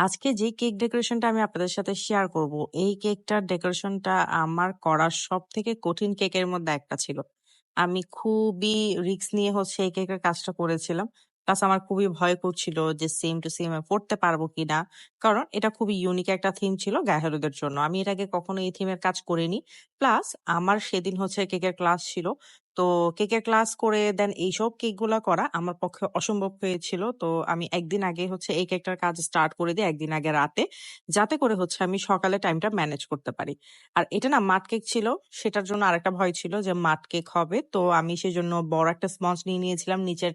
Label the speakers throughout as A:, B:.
A: আজকে যে কেক ডেকোরেশনটা আমি আপনাদের সাথে শেয়ার করব, এই কেকটার ডেকোরেশনটা আমার করার সব থেকে কঠিন কেকের মধ্যে একটা ছিল। আমি খুবই রিস্ক নিয়ে হচ্ছে এই কেকের কাজটা করেছিলাম। প্লাস আমার খুবই ভয় করছিল যে সেম টু সেম পড়তে পারব কিনা। কারণ এটা খুবই ইউনিক একটা থিম ছিল গায়ে জন্য। আমি এর আগে কখনো এই থিমের কাজ করিনি। প্লাস আমার সেদিন হচ্ছে কেকের ক্লাস ছিল। তো কেকের ক্লাস করে দেন এইসব কেকগুলা করা আমার পক্ষে অসম্ভব হয়েছিল। তো আমি একদিন আগে হচ্ছে এই কেকটার কাজ স্টার্ট করে দিই একদিন আগে রাতে। যাতে করে হচ্ছে আমি সকালে টাইমটা ম্যানেজ করতে পারি। আর এটা না মাড কেক ছিল। সেটার জন্য আরেকটা ভয় ছিল যে মাড কেক হবে। তো আমি সেজন্য বড় একটা স্পঞ্জ নিয়ে নিয়েছিলাম নিচের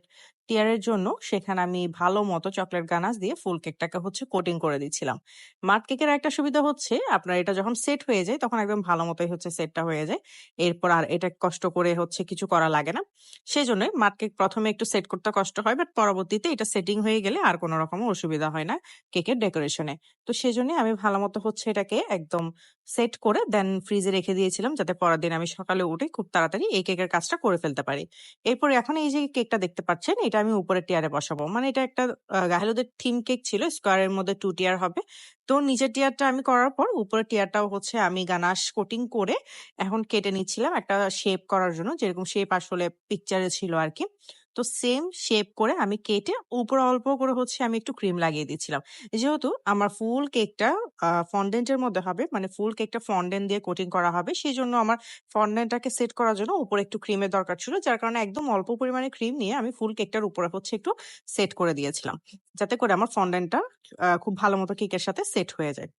A: টিয়ারের জন্য। সেখানে আমি ভালো মতো চকলেট গানাশ দিয়ে ফুল কেকটাকে হচ্ছে কোটিং করে দিচ্ছিলাম। মাড কেকের একটা সুবিধা হচ্ছে, আপনার এটা যখন সেট হয়ে যায় তখন একদম ভালো মতোই হচ্ছে সেটটা হয়ে যায়। এরপর আর এটা কষ্ট করে হচ্ছে কিছু করা লাগে না। সেজন্যই মাড কেক ১ম এ একটু সেট করতে কষ্ট হয়। বাট পরবর্তীতে এটা সেটিং হয়ে গেলে আর কোন রকমের অসুবিধা হয় না কেকের ডেকোরেশনে। তো সেজন্যই আমি ভালো মতো হচ্ছে এটাকে একদম সেট করে দেন ফ্রিজে রেখে দিয়েছিলাম যাতে পরের দিন আমি সকালে উঠে খুব তাড়াতাড়ি এই কেকের কাজটা করে ফেলতে পারি। এরপর এখন এই যে কেকটা দেখতে পাচ্ছেন, এটা আমি উপরের টিয়ারে বসাবো। মানে এটা একটা গাহেলুদের থিম কেক ছিল। স্কোয়ারের মধ্যে টু টিয়ার হবে। তো নিচের টিয়ারটা আমি করার পর উপরের টিয়ারটাও হচ্ছে আমি গানাশ কোটিং করে এখন কেটে নিচ্ছিলাম একটা শেপ করার জন্য। যেরকম শেপ আসলে পিকচারে ছিল আরকি। তো সেম শেপ করে আমি কেটে উপর অল্প করে হচ্ছে আমি একটু ক্রিম লাগিয়ে দিচ্ছিলাম। যেহেতু আমার ফুল কেকটা আ ফন্ডেন্ট এর মধ্যে হবে মানে ফুল কেকটা ফন্ডেন্ট দিয়ে কোটিং করা হবে। সেই জন্য আমার ফন্ডেন্টটাকে সেট করার জন্য উপরে একটু ক্রিমের দরকার ছিল। যার কারণে একদম অল্প পরিমাণে ক্রিম নিয়ে আমি ফুল কেকটার উপরে হচ্ছে একটু সেট করে দিয়েছিলাম। যাতে করে আমার ফন্ডেন্টটা খুব ভালো মতো কেকের সাথে সেট হয়ে যায়।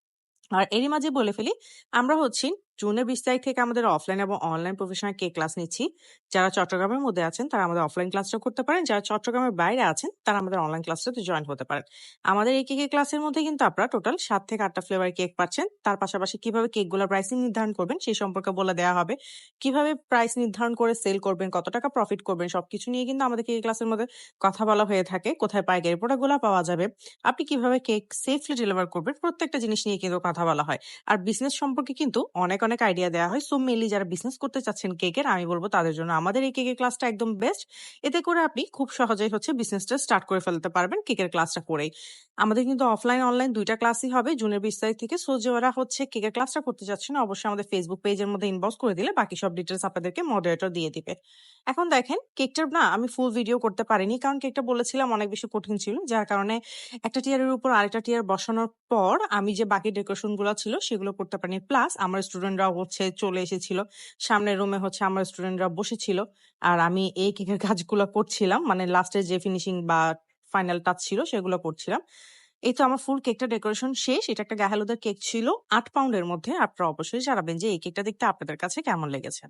A: আর এরই মাঝে বলে ফেলি, আমরা হচ্ছি জুনের ২০ তারিখ থেকে আমাদের অফলাইন এবং অনলাইন প্রফেশনাল কেক ক্লাস নিচ্ছি। যারা চট্টগ্রামের মধ্যে আছেন তারা আমাদের অফলাইন ক্লাসটা করতে পারেন। যারা চট্টগ্রামের বাইরে আছেন তারা আমাদের অনলাইন ক্লাসটাতে জয়েন হতে পারেন। আমাদের এই কেকের ক্লাসের মধ্যে কিন্তু আপনারা টোটাল ৭ থেকে ৮ টা ফ্লেভারের কেক পাচ্ছেন। তার পাশাপাশি কীভাবে কেকগুলার প্রাইসিং নির্ধারণ করবেন সেই সম্পর্কে বলে দেয়া হবে। কীভাবে প্রাইস নির্ধারণ করে সেল করবেন, কত টাকা প্রফিট করবেন সবকিছু নিয়ে কিন্তু আমাদের কেক ক্লাসের মধ্যে কথা বলা হয়ে থাকে। কোথায় পাইকারি প্রোডাক্টগুলা পাওয়া যাবে, আপনি কীভাবে কেক সেফলি ডেলিভার করবেন প্রত্যেকটা জিনিস নিয়ে কিন্তু কথা বলা হয়। আর বিজনেস সম্পর্কে কিন্তু অনেক, অনেক আইডিয়া দেয়া হয়। সো মেইনলি যারা বিজনেস করতে চাচ্ছেন কেকের আমি বলব তাদের জন্য আমাদের এই কেকের ক্লাসটা একদম বেস্ট। এতে করে আপনি খুব সহজেই হচ্ছে বিজনেসটা স্টার্ট করে ফেলতে পারবেন কেকের ক্লাসটা করেই। আমাদের কিন্তু অফলাইন, অনলাইন দুইটা ক্লাসই হবে জুনের ২০ তারিখ থেকে। সো যারা হচ্ছে কেকের ক্লাসটা করতে চাচ্ছেন অবশ্যই আমাদের ফেসবুক পেজের মধ্যে ইনবক্স করে দিলে বাকি সব ডিটেলস আপনাদেরকে মডারেটর দিয়ে দিবে। এখন দেখেন কেকটার না আমি ফুল ভিডিও করতে পারিনি। কারণ কেকটা বলেছিলাম অনেক বেশি কঠিন ছিল। যার কারণে একটা টিয়ারের উপর আরেকটা টিয়ার বসানোর পর আমি যে বাকি ডেকোরেশনগুলা ছিল সেগুলো করতে পারিনি। প্লাস আমার স্টুডেন্টরাও হচ্ছে চলে এসেছিল। সামনের রুমে হচ্ছে আমার স্টুডেন্টরা বসেছিল। আর আমি এই কেকের কাজগুলো করছিলাম। মানে লাস্টের যে ফিনিশিং বা ফাইনাল টাচ ছিল সেগুলো করছিলাম। এই তো আমার ফুল কেকটা ডেকোরেশন শেষ। এটা একটা গাহালুদের কেক ছিল আট পাউন্ডের মধ্যে। আপনারা অবশ্যই জানাবেন যে এই কেকটা দেখতে আপনাদের কাছে কেমন লেগেছে।